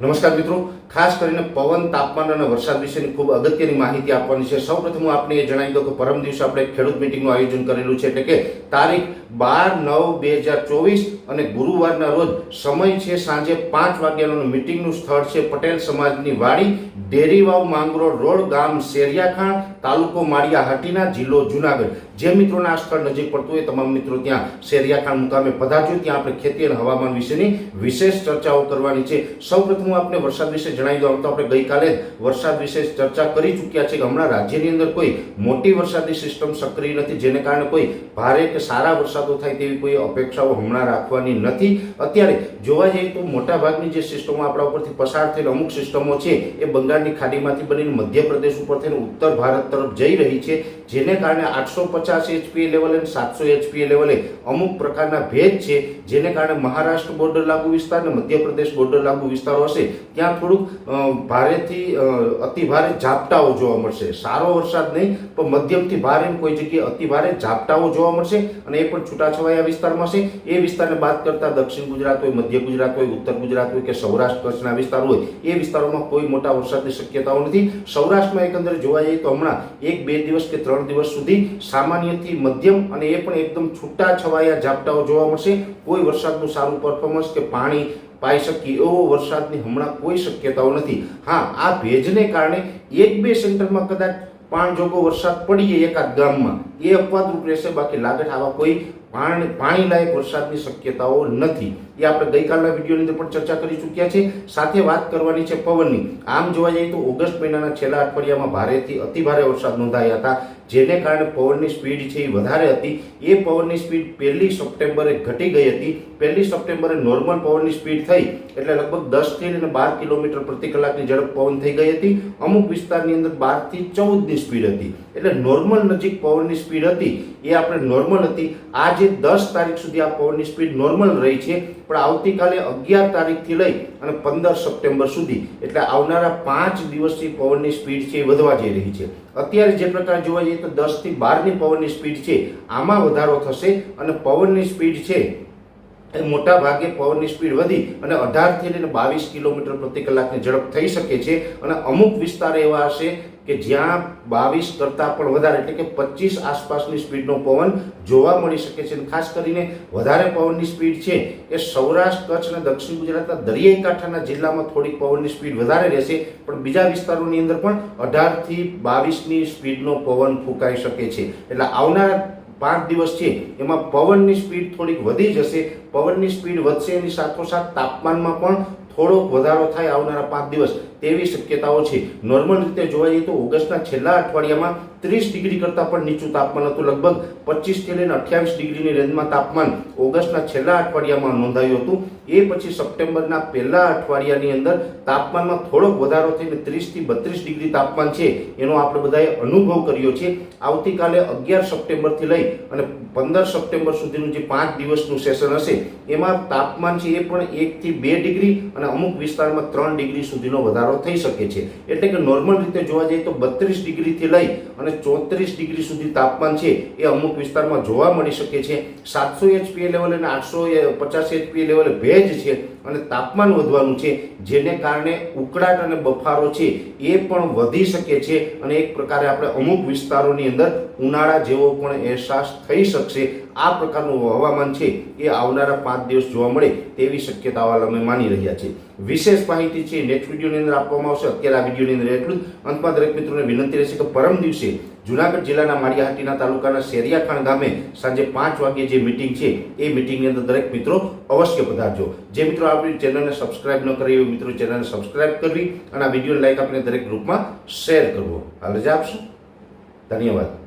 નમસ્કાર મિત્રો. ખાસ કરીને પવન, તાપમાન અને વરસાદ વિશેની ખૂબ અગત્યની માહિતી આપવાની છે. સૌપ્રથમ હું આપને એ જણાવી દઉં કે પરમ દિવસે આપણે ખેડૂત મિટિંગનું આયોજન કરેલું છે. એટલે કે તારીખ બાર નવ બે હજાર ચોવીસ અને ગુરુવારના રોજ સમય છે સાંજે પાંચ વાગ્યાનું મિટિંગનું સ્થળ છે પટેલ સમાજની વાડી, ડેરીવાવ માંગરોળ રોડ ગામ શેરિયાખાણ, તાલુકો માળિયા હાટીના જિલ્લો જુનાગઢ. જે મિત્રોને આ સ્થળ નજીક પડતું હોય તમામ મિત્રો ત્યાં શેરિયાખાણ મુકામે પધારજો. ત્યાં આપણે ખેતી અને હવામાન વિશેની વિશેષ ચર્ચાઓ કરવાની છે. સૌપ્રથમ હું આપને વરસાદ વિશે જણાવી દઉં. આમ તો આપણે ગઈકાલે જ વરસાદ વિશે ચર્ચા કરી ચૂક્યા છે કે હમણાં રાજ્યની અંદર કોઈ મોટી વરસાદની સિસ્ટમ સક્રિય નથી, જેને કારણે કોઈ ભારે કે સારા વરસાદો થાય તેવી કોઈ અપેક્ષાઓ હમણાં રાખવાની નથી. અત્યારે જોવા જઈએ તો મોટાભાગની જે સિસ્ટમો આપણા ઉપરથી પસાર થયેલ અમુક સિસ્ટમો છે, એ બંગાળની ખાડીમાંથી બનીને મધ્યપ્રદેશ ઉપર થઈને ઉત્તર ભારત તરફ જઈ રહી છે, જેને કારણે આઠસો પચાસ એચપીએ લેવલે અને સાતસો એચપીએ લેવલે અમુક પ્રકારના ભેદ છે, જેને કારણે મહારાષ્ટ્ર બોર્ડર લાગુ વિસ્તાર અને મધ્યપ્રદેશ બોર્ડર લાગુ વિસ્તારો હશે. ત્યાં થોડુંક ભારેથી અતિભારે ઝાપટાઓ જોવા મળશે. સારો વરસાદ નહીં, પણ મધ્યમથી ભારે કોઈ જગ્યાએ અતિભારે ઝાપટાઓ જોવા મળશે અને એ પણ છૂટાછવાયા વિસ્તારમાં છે. એ વિસ્તારને બાદ કરતા દક્ષિણ ગુજરાત હોય, મધ્ય ગુજરાત હોય, ઉત્તર ગુજરાત હોય કે સૌરાષ્ટ્ર કચ્છના વિસ્તાર હોય, એ વિસ્તારોમાં કોઈ મોટા વરસાદની શક્યતાઓ નથી. સૌરાષ્ટ્રમાં એકંદરે જોવા જઈએ તો હમણાં એક, બે દિવસ કે ત્રણ દિવસ સુધી સામાન્યથી મધ્યમ અને એ પણ એકદમ છૂટાછવાયા ઝાપટાઓ જોવા મળશે. કોઈ વરસાદનું સારું પરફોર્મન્સ કે પાણી પાઈ શકીએ એવો વરસાદની હમણાં કોઈ શક્યતાઓ નથી. હા, આ ભેજને કારણે એક બે સેન્ટરમાં કદાચ પાણ જોગો વરસાદ પડી જાય એકાદ ગામમાં. એ અપવાદરૂપ રહેશે, બાકી લાગત આવા કોઈ પાણી લાયક વરસાદની શક્યતાઓ નથી. એ આપણે ગઈકાલના વિડીયોની અંદર પણ ચર્ચા કરી ચૂક્યા છે. સાથે વાત કરવાની છે પવનની. આમ જોવા જઈએ તો ઓગસ્ટ મહિનાના છેલ્લા અઠવાડિયામાં ભારેથી અતિ ભારે વરસાદ નોંધાયા હતા, જેને કારણે પવનની સ્પીડ છે એ વધારે હતી. એ પવનની સ્પીડ પહેલી સપ્ટેમ્બરે ઘટી ગઈ હતી. પહેલી સપ્ટેમ્બરે નોર્મલ પવનની સ્પીડ થઈ, એટલે લગભગ દસથી અને બાર કિલોમીટર પ્રતિ કલાકની ઝડપ પવન થઈ ગઈ હતી. અમુક વિસ્તારની અંદર બારથી ચૌદની સ્પીડ હતી. એટલે નોર્મલ નજીક પવનની સ્પીડ હતી. એ આપણે નોર્મલ હતી. આજે દસ તારીખ સુધી આ પવનની સ્પીડ નોર્મલ રહી છે, પણ આવતીકાલે અગિયાર તારીખથી લઈ અને પંદર સપ્ટેમ્બર સુધી. એટલે આવનારા પાંચ દિવસથી પવનની સ્પીડ છે એ વધવા જઈ રહી છે. અત્યારે જે પ્રકાર જોવા જઈએ તો દસથી બારની પવનની સ્પીડ છે, આમાં વધારો થશે અને પવનની સ્પીડ છે મોટા ભાગે પવનની સ્પીડ વધી અને અઢારથી લઈને બાવીસ કિલોમીટર પ્રતિ કલાકની ઝડપ થઈ શકે છે. અને અમુક વિસ્તાર એવા હશે કે જ્યાં બાવીસ કરતાં પણ વધારે, એટલે કે પચીસ આસપાસની સ્પીડનો પવન જોવા મળી શકે છે. અને ખાસ કરીને વધારે પવનની સ્પીડ છે એ સૌરાષ્ટ્ર, કચ્છ અને દક્ષિણ ગુજરાતના દરિયાઈ કાંઠાના જિલ્લામાં થોડીક પવનની સ્પીડ વધારે રહેશે. પણ બીજા વિસ્તારોની અંદર પણ અઢારથી બાવીસની સ્પીડનો પવન ફૂંકાઈ શકે છે. એટલે આવનારા પાંચ દિવસ છે, એમાં પવનની સ્પીડ થોડીક વધી જશે. પવનની સ્પીડ વધશે એની સાથોસાથ તાપમાનમાં પણ થોડોક વધારો થાય આવનારા પાંચ દિવસ. તેવી શક્યતાઓ છે. નોર્મલ રીતે જોવા જઈએ તો ઓગસ્ટના છેલ્લા અઠવાડિયામાં ત્રીસ ડિગ્રી કરતાં પણ નીચું તાપમાન હતું. લગભગ પચીસથી લઈને અઠ્યાવીસ ડિગ્રીની રેન્જમાં તાપમાન ઓગસ્ટના છેલ્લા અઠવાડિયામાં નોંધાયું હતું. એ પછી સપ્ટેમ્બરના પહેલા અઠવાડિયાની અંદર તાપમાનમાં થોડોક વધારો થઈને ત્રીસથી બત્રીસ ડિગ્રી તાપમાન છે. એનો આપણે બધાએ અનુભવ કર્યો છે. આવતીકાલે અગિયાર સપ્ટેમ્બરથી લઈ અને પંદર સપ્ટેમ્બર સુધીનું જે પાંચ દિવસનું સેશન હશે, એમાં તાપમાન છે એ પણ એકથી બે ડિગ્રી અને અમુક વિસ્તારમાં ત્રણ ડિગ્રી સુધીનો વધારો થઈ શકે છે. એટલે કે નોર્મલ રીતે જોવા જઈએ તો બત્રીસ ડિગ્રીથી લઈ અને ચોત્રીસ ડિગ્રી સુધી તાપમાન છે એ અમુક વિસ્તારમાં જોવા મળી શકે છે. સાતસો એચપીએ લેવલ અને આઠસો પચાસ એચપીએ લેવલે ભેજ છે અને તાપમાન વધવાનું છે. જેને કારણે ઉકળાટ અને બફારો છે એ પણ વધી શકે છે અને એક પ્રકારે આપણે અમુક વિસ્તારોની અંદર ઉનાળા જેવો પણ અહેસાસ થઈ શકશે. આ પ્રકારનું હવામાન છે એ આવનારા પાંચ દિવસ જોવા મળે તેવી શક્યતાઓ અમે માની રહ્યા છીએ વિશેષ માહિતી છે નેક્સ્ટ વિડીયોની અંદર આપવામાં આવશે. અત્યારે આ વિડીયોની અંદર એટલું જ. અંતમાં દરેક મિત્રોને વિનંતી રહેશે કે પરમ દિવસે જુનાગઢ જિલ્લાના માળિયાહાટીના તાલુકાના શેરિયાખાણ ગામે સાંજે પાંચ વાગ્યે જે મિટિંગ છે, એ મિટિંગની અંદર દરેક મિત્રો અવશ્ય પધારજો. જે મિત્રો આપણી ચેનલને સબસ્ક્રાઇબ ન કરી એવી મિત્રો ચેનલને સબસ્ક્રાઇબ કરવી અને આ વીડિયો લાઈક આપીને દરેક ગ્રુપમાં શેર કરવો. હાલ રજા આપશો. ધન્યવાદ.